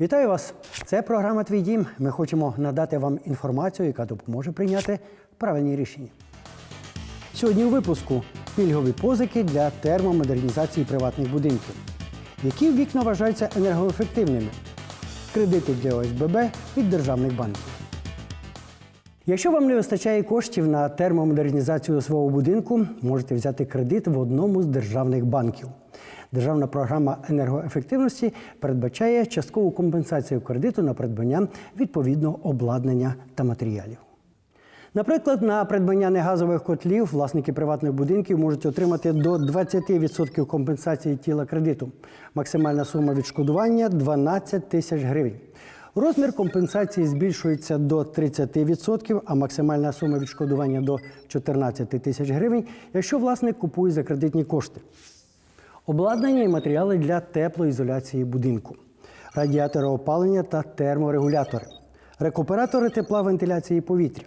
Вітаю вас! Це програма Твій дім. Ми хочемо надати вам інформацію, яка допоможе прийняти правильні рішення. Сьогодні у випуску пільгові позики для термомодернізації приватних будинків. Які вікна вважаються енергоефективними? Кредити для ОСББ від державних банків. Якщо вам не вистачає коштів на термомодернізацію свого будинку, можете взяти кредит в одному з державних банків. Державна програма енергоефективності передбачає часткову компенсацію кредиту на придбання відповідного обладнання та матеріалів. Наприклад, на придбання негазових котлів власники приватних будинків можуть отримати до 20% компенсації тіла кредиту. Максимальна сума відшкодування 12 тисяч гривень. Розмір компенсації збільшується до 30%, а максимальна сума відшкодування до 14 тисяч гривень, якщо власник купує за кредитні кошти. Обладнання і матеріали для теплоізоляції будинку, радіатори опалення та терморегулятори, рекуператори тепла вентиляції повітря,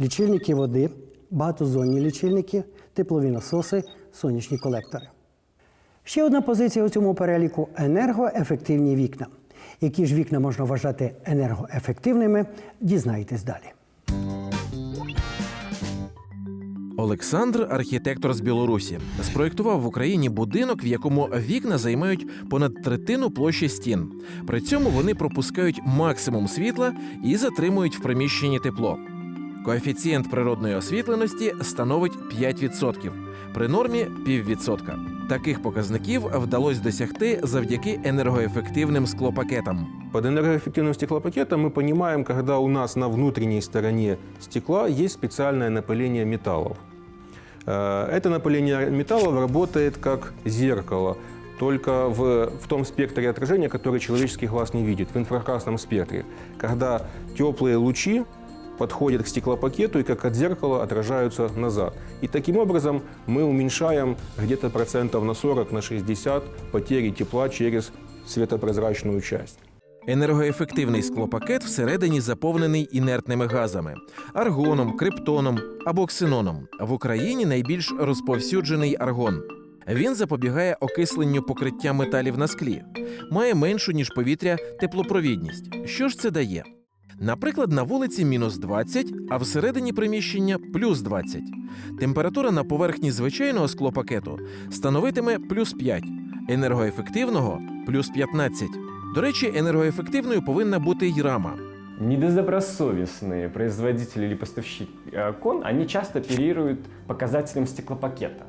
лічильники води, багатозонні лічильники, теплові насоси, сонячні колектори. Ще одна позиція у цьому переліку енергоефективні вікна. Які ж вікна можна вважати енергоефективними, дізнаєтесь далі. Олександр, архітектор з Білорусі, спроєктував в Україні будинок, в якому вікна займають понад третину площі стін. При цьому вони пропускають максимум світла і затримують в приміщенні тепло. Коефіцієнт природної освітленості становить 5%, при нормі піввідсотка. Таких показників вдалося досягти завдяки енергоефективним склопакетам. Под энергоэффективным стеклопакетом мы понимаем, когда у нас на внутренней стороне стекла есть специальное напыление металлов. Э, Это напыление металлов работает как зеркало, только в, в том спектре отражения, который человеческий глаз не видит, в инфракрасном спектре. Когда теплые лучи подходят к стеклопакету и как от зеркала отражаются назад. И таким образом мы уменьшаем где-то процентов на 40, на 60 потери тепла через светопрозрачную часть. Енергоефективний склопакет всередині заповнений інертними газами аргоном, криптоном або ксеноном. В Україні найбільш розповсюджений аргон. Він запобігає окисленню покриття металів на склі, має меншу ніж повітря теплопровідність. Що ж це дає? Наприклад, на вулиці мінус 20, а всередині приміщення плюс 20. Температура на поверхні звичайного склопакету становитиме плюс 5, енергоефективного плюс 15. До речі, енергоефективною повинна бути й рама. Недобросовестные производители или поставщики окон, они часто оперируют показателем стеклопакета.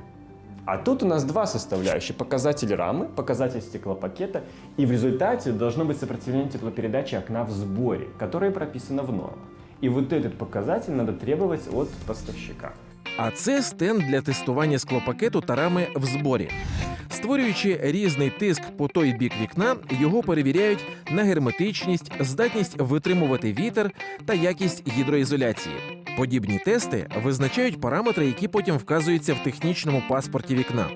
А тут у нас два составляющих. Показатель рамы, показатель стеклопакета. И в результате должно быть сопротивление теплопередачи окна в сборе, которое прописано в нормах. И вот этот показатель надо требовать от поставщика. А це стенд для тестування склопакету та рами в зборі. Створюючи різний тиск по той бік вікна, його перевіряють на герметичність, здатність витримувати вітер та якість гідроізоляції. Подібні тести визначають параметри, які потім вказуються в технічному паспорті вікна.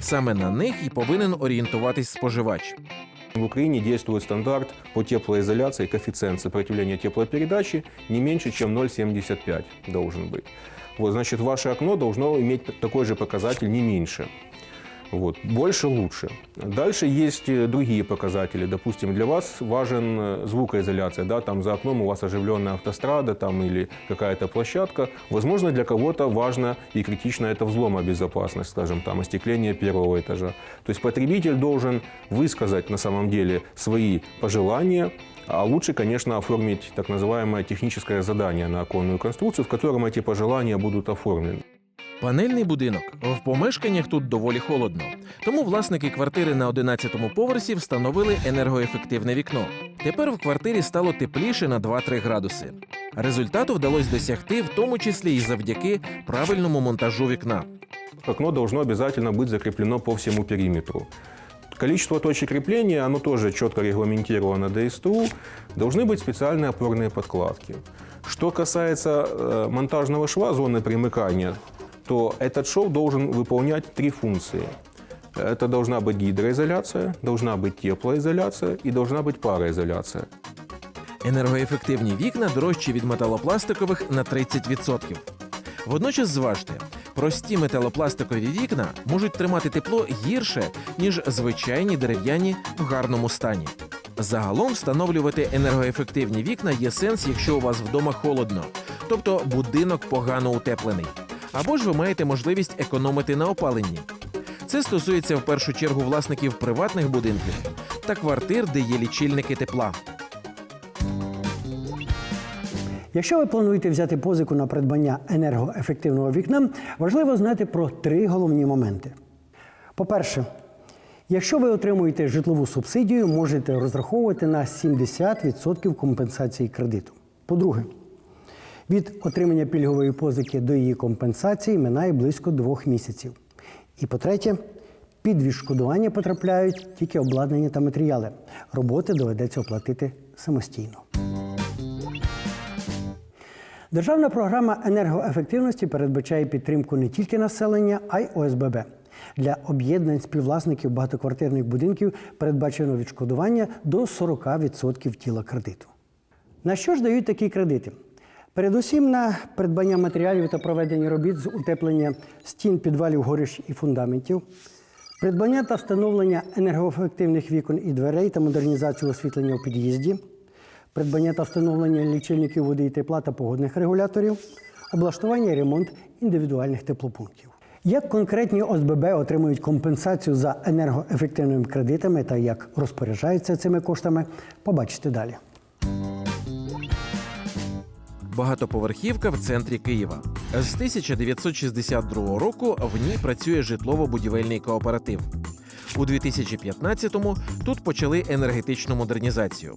Саме на них і повинен орієнтуватись споживач. В Украине действует стандарт по теплоизоляции, коэффициент сопротивления теплопередачи не меньше, чем 0,75 должен быть. Вот, значит, ваше окно должно иметь такой же показатель, не меньше. Вот. Больше лучше. Дальше есть э, другие показатели. Допустим, для вас важен э, звукоизоляция. Да? Там за окном у вас оживленная автострада там, или какая-то площадка. Возможно, для кого-то важно и критично это взломобезопасность, скажем, там, остекление первого этажа. То есть потребитель должен высказать на самом деле свои пожелания, а лучше, конечно, оформить так называемое техническое задание на оконную конструкцию, в котором эти пожелания будут оформлены. Панельний будинок в помешканнях тут доволі холодно. Тому власники квартири на 11-му поверсі встановили енергоефективне вікно. Тепер в квартирі стало тепліше на 2-3 градуси. Результату вдалося досягти, в тому числі і завдяки правильному монтажу вікна. Окно должно обязательно быть закреплено по всему периметру. Количество точек крепления, оно тоже четко регламентировано ДСТУ. Должны быть специальные опорные подкладки. Что касается э, монтажного шва, зоны примыкания, то этот шов должен выполнять три функции. Это должна быть гидроизоляция, должна быть теплоизоляция и должна быть пароизоляция. Енергоефективні вікна дорожчі від металопластикових на 30%. Водночас зважте, прості металопластикові вікна можуть тримати тепло гірше, ніж звичайні дерев'яні в гарному стані. Загалом встановлювати енергоефективні вікна є сенс, якщо у вас вдома холодно, тобто будинок погано утеплений. Або ж ви маєте можливість економити на опаленні. Це стосується в першу чергу власників приватних будинків та квартир, де є лічильники тепла. Якщо ви плануєте взяти позику на придбання енергоефективного вікна, важливо знати про три головні моменти. По-перше, якщо ви отримуєте житлову субсидію, можете розраховувати на 70% компенсації кредиту. По-друге, від отримання пільгової позики до її компенсації минає близько двох місяців. І по-третє, під відшкодування потрапляють тільки обладнання та матеріали. Роботи доведеться оплатити самостійно. Державна програма енергоефективності передбачає підтримку не тільки населення, а й ОСББ. Для об'єднань співвласників багатоквартирних будинків передбачено відшкодування до 40% тіла кредиту. На що ж дають такі кредити? Передусім на придбання матеріалів та проведення робіт з утеплення стін, підвалів, горищ і фундаментів, придбання та встановлення енергоефективних вікон і дверей та модернізацію освітлення у під'їзді, придбання та встановлення лічильників води і тепла та погодних регуляторів, облаштування і ремонт індивідуальних теплопунктів. Як конкретні ОСББ отримують компенсацію за енергоефективними кредитами та як розпоряджаються цими коштами, побачите далі. Багатоповерхівка в центрі Києва. З 1962 року в ній працює житлово-будівельний кооператив. У 2015-му тут почали енергетичну модернізацію.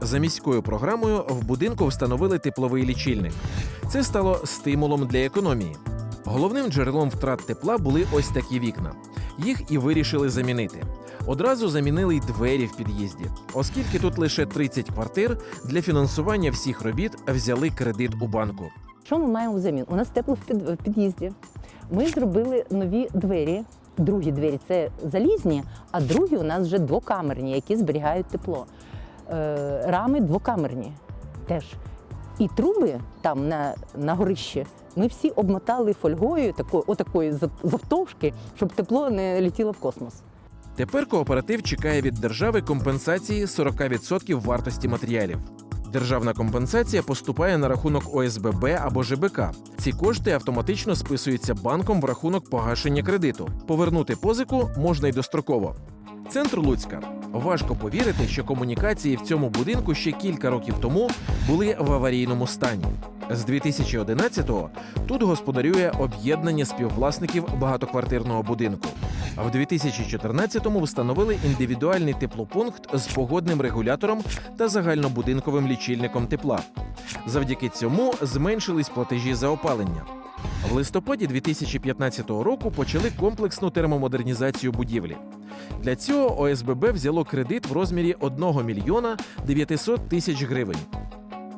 За міською програмою в будинку встановили тепловий лічильник. Це стало стимулом для економії. Головним джерелом втрат тепла були ось такі вікна. Їх і вирішили замінити. Одразу замінили й двері в під'їзді, оскільки тут лише 30 квартир для фінансування всіх робіт взяли кредит у банку. Що ми маємо взамін? У нас тепло в під'їзді. Ми зробили нові двері. Другі двері це залізні, а другі у нас вже двокамерні, які зберігають тепло. Е, рами двокамерні теж. І труби там на, на горищі ми всі обмотали фольгою такою, отакої за- завтовшки, щоб тепло не летіло в космос. Тепер кооператив чекає від держави компенсації 40% вартості матеріалів. Державна компенсація поступає на рахунок ОСББ або ЖБК. Ці кошти автоматично списуються банком в рахунок погашення кредиту. Повернути позику можна й достроково. Центр Луцька. Важко повірити, що комунікації в цьому будинку ще кілька років тому були в аварійному стані. З 2011-го тут господарює об'єднання співвласників багатоквартирного будинку. А в 2014-му встановили індивідуальний теплопункт з погодним регулятором та загальнобудинковим лічильником тепла. Завдяки цьому зменшились платежі за опалення. В листопаді 2015 року почали комплексну термомодернізацію будівлі. Для цього ОСББ взяло кредит в розмірі 1 мільйона 900 тисяч гривень.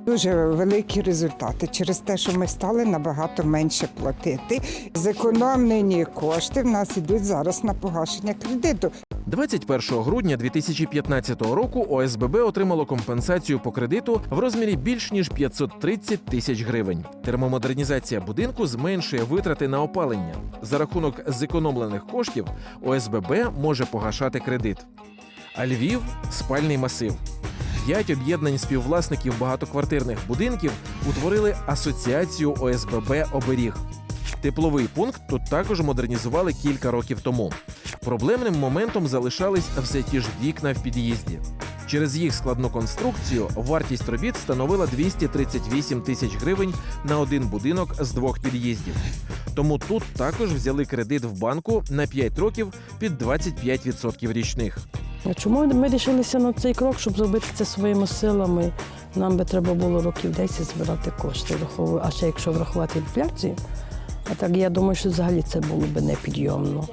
Дуже великі результати через те, що ми стали набагато менше платити. Зекономлені кошти в нас ідуть зараз на погашення кредиту. 21 грудня 2015 року ОСББ отримало компенсацію по кредиту в розмірі більш ніж 530 тисяч гривень. Термомодернізація будинку зменшує витрати на опалення. За рахунок зекономлених коштів ОСББ може погашати кредит. А Львів спальний масив. П'ять об'єднань співвласників багатоквартирних будинків утворили асоціацію ОСББ Оберіг. Тепловий пункт тут також модернізували кілька років тому. Проблемним моментом залишались все ті ж вікна в під'їзді. Через їх складну конструкцію вартість робіт становила 238 тисяч гривень на один будинок з двох під'їздів. Тому тут також взяли кредит в банку на 5 років під 25% річних. Чому ми вирішилися на цей крок, щоб зробити це своїми силами? Нам би треба було років 10 збирати кошти, а ще якщо врахувати інфляцію, а так я думаю, що взагалі це було б непідйомно.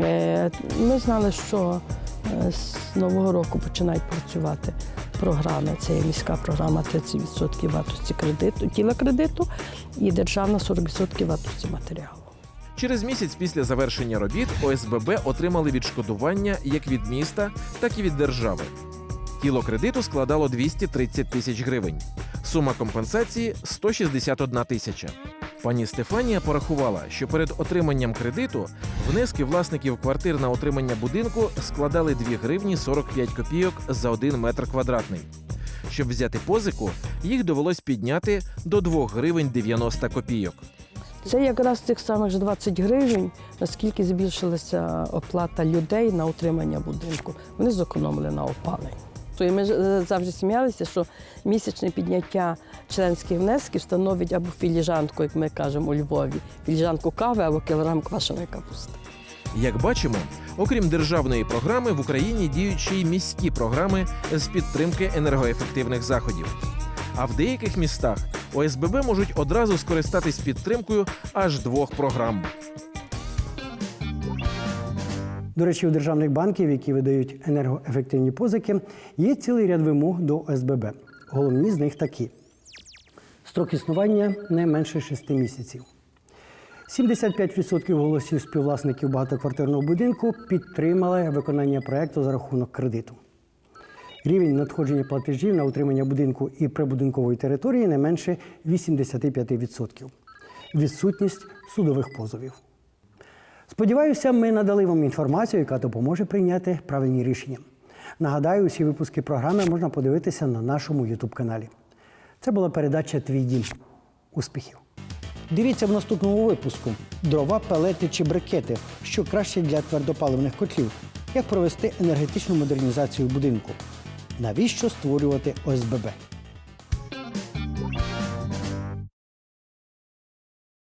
Е, Ми знали, що е, з нового року починають працювати програми. Це є міська програма 30% вартості кредиту, тіла кредиту і державна 40% вартості матеріалу. Через місяць після завершення робіт ОСББ отримали відшкодування як від міста, так і від держави. Тіло кредиту складало 230 тисяч гривень. Сума компенсації 161 тисяча. Пані Стефанія порахувала, що перед отриманням кредиту внески власників квартир на отримання будинку складали 2 гривні 45 копійок за 1 метр квадратний. Щоб взяти позику, їх довелось підняти до 2 гривень 90 копійок. Це якраз тих самих ж 20 гривень, наскільки збільшилася оплата людей на утримання будинку. Вони зекономили на опаленні. То і ми е, завжди сміялися, що місячне підняття членських внесків становить або філіжанку, як ми кажемо у Львові, філіжанку кави або кілограм квашеної капусти. Як бачимо, окрім державної програми, в Україні діють ще й міські програми з підтримки енергоефективних заходів. А в деяких містах ОСББ можуть одразу скористатись підтримкою аж двох програм. До речі, у державних банків, які видають енергоефективні позики, є цілий ряд вимог до ОСББ. Головні з них такі: строк існування не менше 6 місяців. 75% голосів співвласників багатоквартирного будинку підтримали виконання проекту за рахунок кредиту. Рівень надходження платежів на утримання будинку і прибудинкової території не менше 85%. Відсутність судових позовів. Сподіваюся, ми надали вам інформацію, яка допоможе прийняти правильні рішення. Нагадаю, усі випуски програми можна подивитися на нашому youtube каналі Це була передача Твій дім. Успіхів! Дивіться в наступному випуску: дрова, пелети чи брикети, що краще для твердопаливних котлів, як провести енергетичну модернізацію будинку. Навіщо створювати ОСББ?